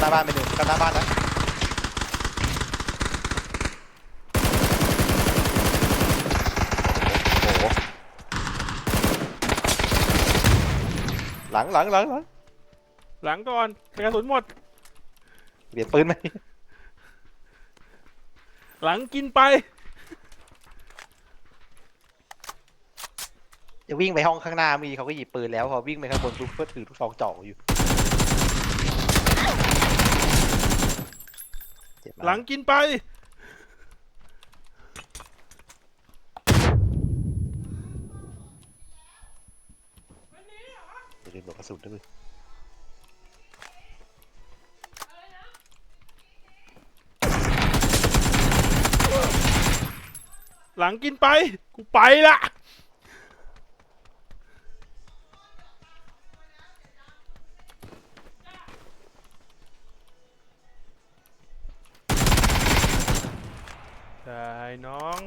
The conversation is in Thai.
กันหน้าบ้านนะโอ้โหหลังหลังหลังหลังหลังก่อนกระสุนหมด เปลี่ยนปืนไหมหลังกินไป จะวิ่งไปห้องข้างหน้ามีเขาก็หยิบปืนแล้วพอวิ่งไปข้างบนปุ๊บก็ถือลูกซองจ่ออยู่เจ็บมาก หลังกินไป อย่าลืมบอกกระสุนด้วยหลังกินไป กูไปละ ใช่น้อง